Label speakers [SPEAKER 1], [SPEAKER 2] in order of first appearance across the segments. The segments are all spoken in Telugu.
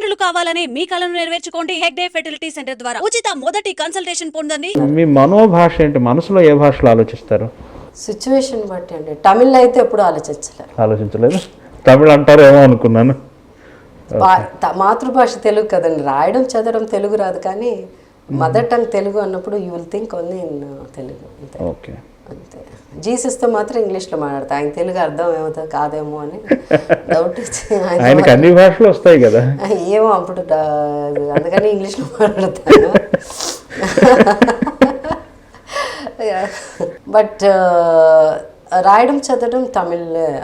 [SPEAKER 1] తల్లిదండ్రులు కావాలని మీ కలను నెరవేర్చుకోండి హెగ్డే ఫెర్టిలిటీ సెంటర్ ద్వారా. ఉచిత మొదటి కన్సల్టేషన్ పొందండి.
[SPEAKER 2] మీ మనోభాష ఏంటి? మనసులో ఏ భాషలో ఆలోచిస్తారు?
[SPEAKER 3] సిచ్యువేషన్ బట్టి అండి. తమిళ్ అయితే ఎప్పుడు ఆలోచించలేదు
[SPEAKER 2] ఆలోచించలేదు? తమిళ అంటారేమో అనుకున్నాను.
[SPEAKER 3] మాతృభాష తెలుగు కదండి. రాయడం చదవడం తెలుగు రాదు కానీ మదర్ టంగ్ తెలుగు అన్నప్పుడు you will think only in Telugu.
[SPEAKER 2] Okay.
[SPEAKER 3] అంతే. జీసస్తో మాత్రం ఇంగ్లీష్లో మాట్లాడతా. ఆయన తెలుగు అర్థం ఏమవుతుంది కాదేమో అని డౌట్
[SPEAKER 2] ఆయనకి అన్ని భాషలు వస్తాయి కదా.
[SPEAKER 3] ఏమో అప్పుడు అందుకని ఇంగ్లీష్లో మాట్లాడతాను బట్ రాయడం చదవడం తమిళ్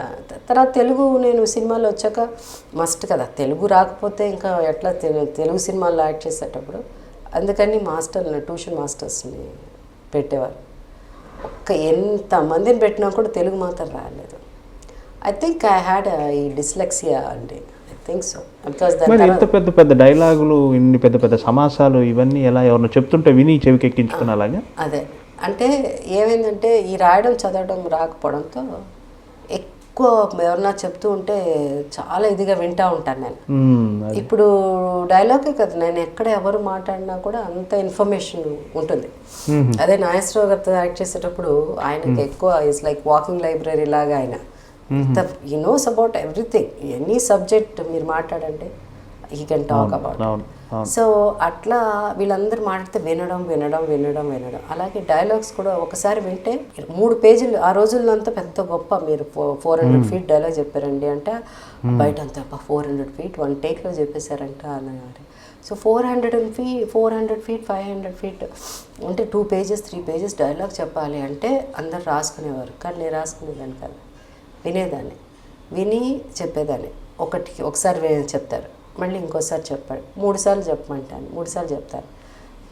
[SPEAKER 3] తర్వాత తెలుగు నేను సినిమాలో వచ్చాక మస్ట్ కదా. తెలుగు రాకపోతే ఇంకా ఎట్లా తెలు- తెలుగు సినిమాల్లో యాక్ట్ చేసేటప్పుడు అందుకని మాస్టర్ని ట్యూషన్ మాస్టర్స్ని పెట్టేవారు. ఒక్క ఎంతమందిని పెట్టినా కూడా తెలుగు మాత్రం రాలేదు. ఐ థింక్ ఐ హ్యాడ్ ఈ డిస్లెక్సియా అండి. ఐ థింక్ సో బికాస్
[SPEAKER 2] ఇంత పెద్ద పెద్ద డైలాగులు ఇన్ని పెద్ద పెద్ద సమాసాలు ఇవన్నీ ఎలా ఎవరిని చెప్తుంటే విని చెవికి ఎక్కించుకుని అలాగా?
[SPEAKER 3] అదే. అంటే ఏమైందంటే ఈ రాయడం చదవడం రాకపోవడంతో ఎక్కువ ఎవరన్నా చెప్తూ ఉంటే చాలా ఇదిగా వింటా ఉంటాను నేను. ఇప్పుడు డైలాగే కదా నేను ఎక్కడ ఎవరు మాట్లాడినా కూడా అంత ఇన్ఫర్మేషన్ ఉంటుంది. అదే నాగేశ్వరరావు గారితో యాక్ట్ చేసేటప్పుడు ఆయనకి ఎక్కువ ఇస్ లైక్ వాకింగ్ లైబ్రరీ లాగా ఆయన. ఈ knows about everything any subject మీరు మాట్లాడండి he can talk about so అట్లా వీళ్ళందరూ మాట్లాడితే వినడం వినడం వినడం వినడం. అలాగే డైలాగ్స్ కూడా ఒకసారి వింటే మూడు పేజీలు ఆ రోజుల్లో అంతా పెద్ద గొప్ప మీరు ఫోర్ హండ్రెడ్ ఫీట్ డైలాగ్ చెప్పారండి అంటే. బయట అంతా ఫోర్ హండ్రెడ్ ఫీట్ వన్ టేక్లో చెప్పేశారంట అన్నారు so four hundred and fee four hundred feet five hundred feet అంటే two pages three pages dialogue చెప్పాలి అంటే అందరు రాసుకునేవారు. కానీ నేను రాసుకునేదాన్ని కాదు. వినేదాన్ని. విని చెప్పేదాన్ని. ఒకటికి ఒకసారి చెప్తారు. మళ్ళీ ఇంకోసారి చెప్పాడు. మూడుసార్లు చెప్పమంటాను. మూడుసార్లు చెప్తారు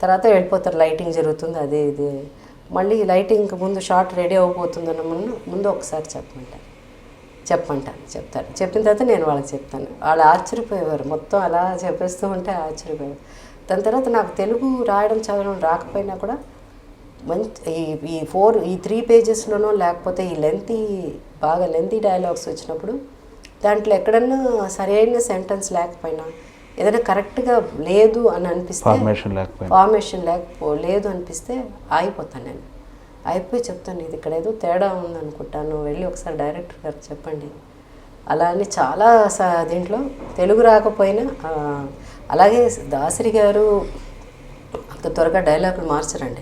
[SPEAKER 3] తర్వాత వెళ్ళిపోతారు లైటింగ్ జరుగుతుంది అదే ఇది. మళ్ళీ లైటింగ్ ముందు షార్ట్ రెడీ అవ్వబోతుందన్న ముందు ముందు ఒకసారి చెప్పమంటాను. చెప్పమంటాను చెప్తారు చెప్పిన తర్వాత నేను వాళ్ళకి చెప్తాను. వాళ్ళు ఆశ్చర్యపోయేవారు. మొత్తం అలా చెప్పేస్తూ ఉంటే ఆశ్చర్యపోయేవారు. దాని తర్వాత నాకు తెలుగు రాయడం చదవడం రాకపోయినా కూడా మంచి ఈ ఈ ఫోర్ ఈ త్రీ పేజెస్లోనో లేకపోతే ఈ లెంతీ బాగా లెంతీ డైలాగ్స్ వచ్చినప్పుడు దాంట్లో ఎక్కడన్నా సరైన సెంటెన్స్ లేకపోయినా ఏదైనా కరెక్ట్గా లేదు అని అనిపిస్తే
[SPEAKER 2] ఫార్మేషన్ లేకపోయినా.
[SPEAKER 3] ఫార్మేషన్ లేకపో లేదు అనిపిస్తే ఆగిపోతాను నేను. అయిపోయి చెప్తాను ఇది ఇక్కడ ఏదో తేడా ఉంది అనుకుంటాను వెళ్ళి ఒకసారి డైరెక్టర్ గారికి చెప్పండి. అలా అని చాలా స- దీంట్లో తెలుగు రాకపోయినా అలాగే దాసరి గారు అంత త్వరగా డైలాగులు మార్చరండి.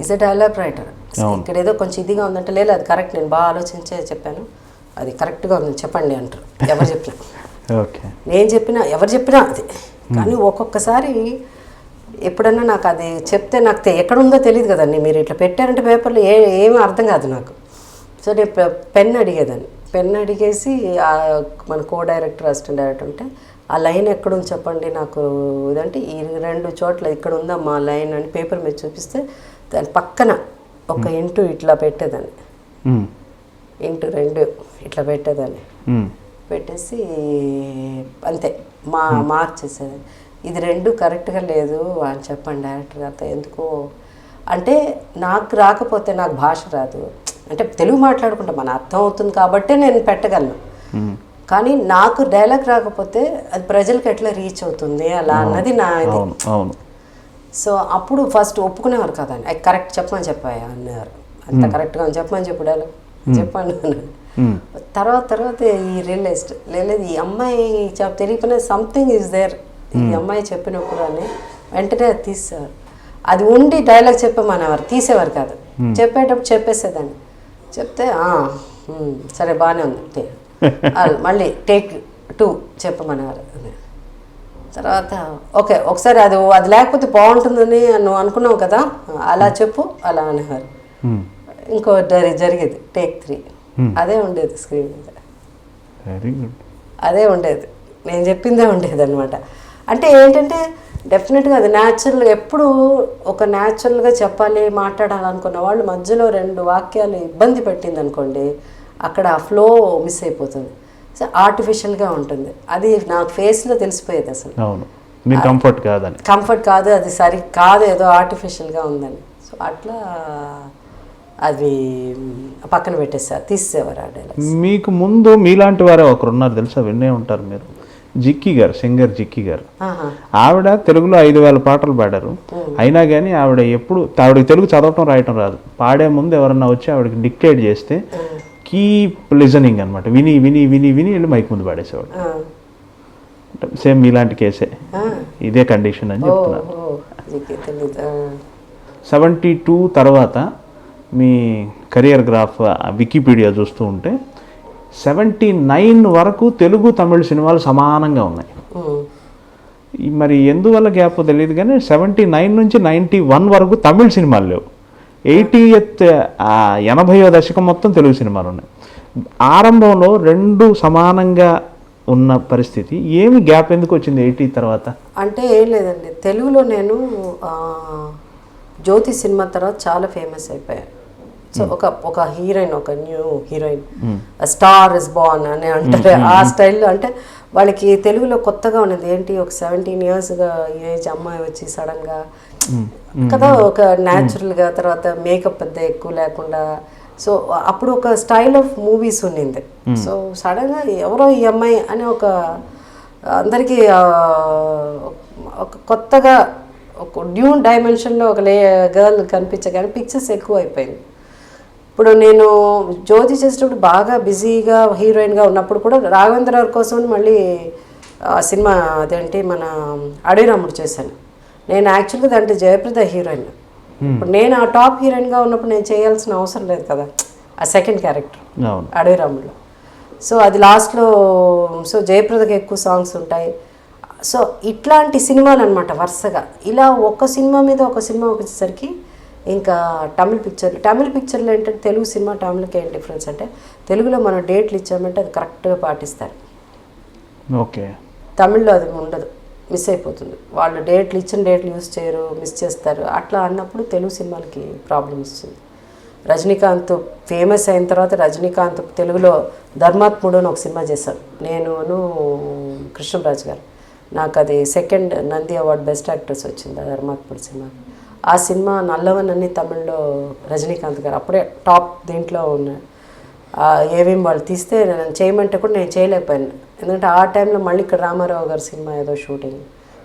[SPEAKER 3] ఈజ్ అ డైలాగ్ రైటర్ ఇక్కడ ఏదో కొంచెం ఇదిగా ఉందంటే లేదు అది కరెక్ట్ నేను బాగా ఆలోచించే చెప్పాను. అది కరెక్ట్గా ఉంది చెప్పండి అంటారు. ఎవరు చెప్పినా.
[SPEAKER 2] ఓకే.
[SPEAKER 3] నేను చెప్పినా ఎవరు చెప్పినా అది. కానీ ఒక్కొక్కసారి ఎప్పుడన్నా నాకు అది చెప్తే నాకు ఎక్కడ ఉందో తెలియదు కదండి. మీరు ఇట్లా పెట్టారంటే పేపర్లో ఏ ఏమీ అర్థం కాదు నాకు. సో నేను పెన్ అడిగేదాన్ని. పెన్ అడిగేసి ఆ మన కో డైరెక్టర్ అసిస్టెంట్ డైరెక్టర్ ఉంటే ఆ లైన్ ఎక్కడుంది చెప్పండి నాకు ఇదంటే ఈ రెండు చోట్ల ఇక్కడ ఉందా మా లైన్ అని పేపర్ మీద చూపిస్తే దాని పక్కన ఒక ఇంటూ ఇట్లా పెట్టేదాన్ని.
[SPEAKER 2] మ్మ్.
[SPEAKER 3] ఇంటూ రెండు ఇట్లా పెట్టేదాన్ని. పెట్టేసి అంతే మా మార్క్ చేసేది ఇది రెండు కరెక్ట్గా లేదు అని చెప్పండి డైరెక్టర్ గారితో ఎందుకు? అంటే నాకు రాకపోతే నాకు భాష రాదు. అంటే తెలుగు మాట్లాడుకుంటా మన అర్థం అవుతుంది కాబట్టే నేను పెట్టగలను. కానీ నాకు డైలాగ్ రాకపోతే అది ప్రజలకు ఎట్లా రీచ్ అవుతుంది అలా అన్నది నా ఇది. సో అప్పుడు ఫస్ట్ ఒప్పుకునేవారు కదండి అది కరెక్ట్ చెప్పమని చెప్పాయా? అన్నారు. అంత కరెక్ట్గా చెప్పమని చెప్పు డైలాగ్.
[SPEAKER 2] మ్మ్.
[SPEAKER 3] తర్వాత తర్వాత ఈ రియలైజ్డ్ లేదు ఈ అమ్మాయి తెలియకుండా సంథింగ్ ఈజ్ దేర్ ఈ అమ్మాయి చెప్పినప్పుడు అని వెంటనే అది తీసేవారు. అది ఉండి డైలాగ్ చెప్పమనేవారు తీసేవారు కాదు. చెప్పేటప్పుడు చెప్పేసేదాన్ని. చెప్తే "ఆ, ఉమ్, సరే బాగానే ఉంది మళ్ళీ టేక్ టూ చెప్పమనేవారు. తర్వాత ఓకే ఒకసారి అది అది లేకపోతే బాగుంటుందని నువ్వు అనుకున్నావు కదా అలా చెప్పు అలా అనేవారు. ఇంకో జరి జరిగేది టేక్ త్రీ అదే ఉండేది స్క్రీన్ మీద.
[SPEAKER 2] వెరీ గుడ్
[SPEAKER 3] అదే ఉండేది. నేను చెప్పిందే ఉండేది అనమాట అంటే ఏంటంటే డెఫినెట్గా అది న్యాచురల్ ఎప్పుడు ఒక న్యాచురల్గా చెప్పాలి మాట్లాడాలనుకున్న వాళ్ళు మధ్యలో రెండు వాక్యాలు ఇబ్బంది పెట్టింది అనుకోండి అక్కడ ఆ ఫ్లో మిస్ అయిపోతుంది. సో ఆర్టిఫిషియల్గా ఉంటుంది. అది నాకు ఫేస్లో తెలిసిపోయేది అసలు.
[SPEAKER 2] కంఫర్ట్ కాదని.
[SPEAKER 3] కంఫర్ట్ కాదు అది సరి కాదు ఏదో ఆర్టిఫిషియల్గా ఉందని. సో అట్లా అది పక్కన పెట్టేసారు తీసేవారు ఆ డైలాగ్
[SPEAKER 2] మీకు ముందు మీలాంటి వారే ఒకరు ఉన్నారు తెలుసా? విన్నే ఉంటారు మీరు. జిక్కి గారు సింగర్ జిక్కి గారు. ఆవిడ తెలుగులో ఐదు వేల పాటలు పాడారు. అయినా కానీ ఆవిడ ఎప్పుడు ఆవిడకి తెలుగు చదవటం రాయటం రాదు. పాడే ముందు ఎవరన్నా వచ్చి ఆవిడకి డిక్టేట్ చేస్తే కీప్ లిజనింగ్ అనమాట విని విని విని విని వెళ్ళి మైక్ ముందు పాడేసేవాడు. సేమ్ ఇలాంటి కేసే. ఇదే కండిషన్ అని
[SPEAKER 3] ఆ.
[SPEAKER 2] సెవెంటీ టూ తర్వాత మీ కెరియర్ గ్రాఫ్ వికీపీడియా చూస్తూ ఉంటే సెవెంటీ నైన్ వరకు తెలుగు తమిళ సినిమాలు సమానంగా ఉన్నాయి. మరి ఎందువల్ల గ్యాప్ తెలియదు కానీ సెవెంటీ నైన్ నుంచి నైంటీ వన్ వరకు తమిళ సినిమాలు లేవు. ఎయిటీఎత్ ఎనభైవ దశకం మొత్తం తెలుగు సినిమాలు ఉన్నాయి. ఆరంభంలో రెండు సమానంగా ఉన్న పరిస్థితి ఏమి గ్యాప్ ఎందుకు వచ్చింది ఎయిటీ తర్వాత?
[SPEAKER 3] అంటే ఏం లేదండి. తెలుగులో నేను జ్యోతి సినిమా తర్వాత చాలా ఫేమస్ అయిపోయాను. సో ఒక ఒక హీరోయిన్ ఒక new heroine star is born అని అంటారు. ఆ స్టైల్లో అంటే వాళ్ళకి తెలుగులో కొత్తగా ఉన్నది. ఏంటి? ఒక సెవెంటీన్ ఇయర్స్గా ఏజ్ అమ్మాయి వచ్చి సడన్గా కదా ఒక న్యాచురల్గా తర్వాత మేకప్ పెద్ద ఎక్కువ లేకుండా. సో అప్పుడు ఒక స్టైల్ ఆఫ్ మూవీస్ ఉండింది సో సడన్గా ఎవరో ఈ అమ్మాయి అని ఒక అందరికీ ఒక కొత్తగా ఒక న్యూ డైమెన్షన్లో ఒక లే గర్ల్ కనిపించగానే పిక్చర్స్ ఎక్కువ అయిపోయింది ఇప్పుడు నేను జ్యోతి చేసేటప్పుడు బాగా బిజీగా హీరోయిన్గా ఉన్నప్పుడు కూడా రాఘవేంద్ర గారి కోసం మళ్ళీ ఆ సినిమా అదేంటి మన అడవిరాముడు చేశాను. నేను యాక్చువల్గా దాంట్లో జయప్రద హీరోయిన్ ఇప్పుడు నేను ఆ టాప్ హీరోయిన్గా ఉన్నప్పుడు నేను చేయాల్సిన అవసరం లేదు కదా ఆ సెకండ్ క్యారెక్టర్
[SPEAKER 2] అవును.
[SPEAKER 3] అడవిరాముడు సో అది లాస్ట్లో సో జయప్రదకి ఎక్కువ సాంగ్స్ ఉంటాయి. సో ఇట్లాంటి సినిమాలు అనమాట వరుసగా. ఇలా ఒక సినిమా మీద ఒక సినిమా వచ్చేసరికి ఇంకా తమిళ్ పిక్చర్ తమిళ్ పిక్చర్లో ఏంటంటే తెలుగు సినిమా తమిళకి ఏం డిఫరెన్స్ అంటే తెలుగులో మనం డేట్లు ఇచ్చామంటే అది కరెక్ట్గా పాటిస్తారు.
[SPEAKER 2] ఓకే.
[SPEAKER 3] తమిళ్ళో అది ఉండదు మిస్ అయిపోతుంది. వాళ్ళు డేట్లు ఇచ్చిన డేట్లు యూస్ చేయరు మిస్ చేస్తారు. అట్లా అన్నప్పుడు తెలుగు సినిమాలకి ప్రాబ్లం వస్తుంది. రజనీకాంత్ ఫేమస్ అయిన తర్వాత రజనీకాంత్ తెలుగులో ధర్మాత్ముడు అని ఒక సినిమా చేశాను నేనును కృష్ణరాజు గారు. నాకు అది second Nandi award best actress వచ్చింది ఆ ధర్మాత్ముడు సినిమా ఆ సినిమా నల్లవన్ అని తమిళ్ళో రజనీకాంత్ గారు అప్పుడే టాప్ దీంట్లో ఉన్నాడు ఏవేం వాళ్ళు తీస్తే నేను చేయమంటే కూడా నేను చేయలేకపోయాను. ఎందుకంటే ఆ టైంలో మళ్ళీ ఇక్కడ రామారావు గారి సినిమా ఏదో షూటింగ్.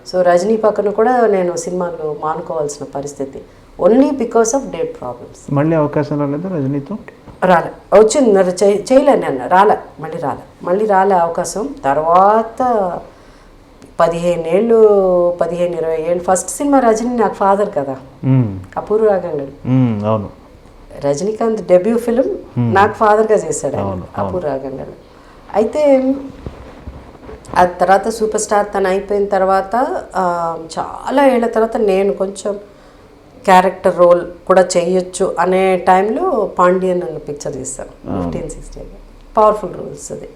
[SPEAKER 3] సో రజనీ పక్కన కూడా నేను సినిమాలు మానుకోవాల్సిన పరిస్థితి. Only because of date problems
[SPEAKER 2] మళ్ళీ అవకాశం రాలేదా రజనీతో?
[SPEAKER 3] రాలే. వచ్చింది మరి చేయ చేయలేను నేను. రాలే. మళ్ళీ రాలే. మళ్ళీ రాలే అవకాశం. తర్వాత పదిహేను ఏళ్ళు పదిహేను ఇరవై ఏళ్ళు. ఫస్ట్ సినిమా రజనీ నాకు ఫాదర్ కదా. అపూర్వ రాగంగడు.
[SPEAKER 2] అవును.
[SPEAKER 3] రజనీకాంత్ డెబ్యూ ఫిలిం నాకు ఫాదర్గా చేశాడు ఆయన అపూర్ రాగంగల్ అయితే ఆ తర్వాత సూపర్ స్టార్ తను అయిపోయిన తర్వాత చాలా ఏళ్ళ తర్వాత నేను కొంచెం క్యారెక్టర్ రోల్ కూడా చేయొచ్చు అనే టైంలో పాండ్యన్ అన్న పిక్చర్ తీస్తాను ఫిఫ్టీన్ సిక్స్టీన్ పవర్ఫుల్ రోల్స్ అది.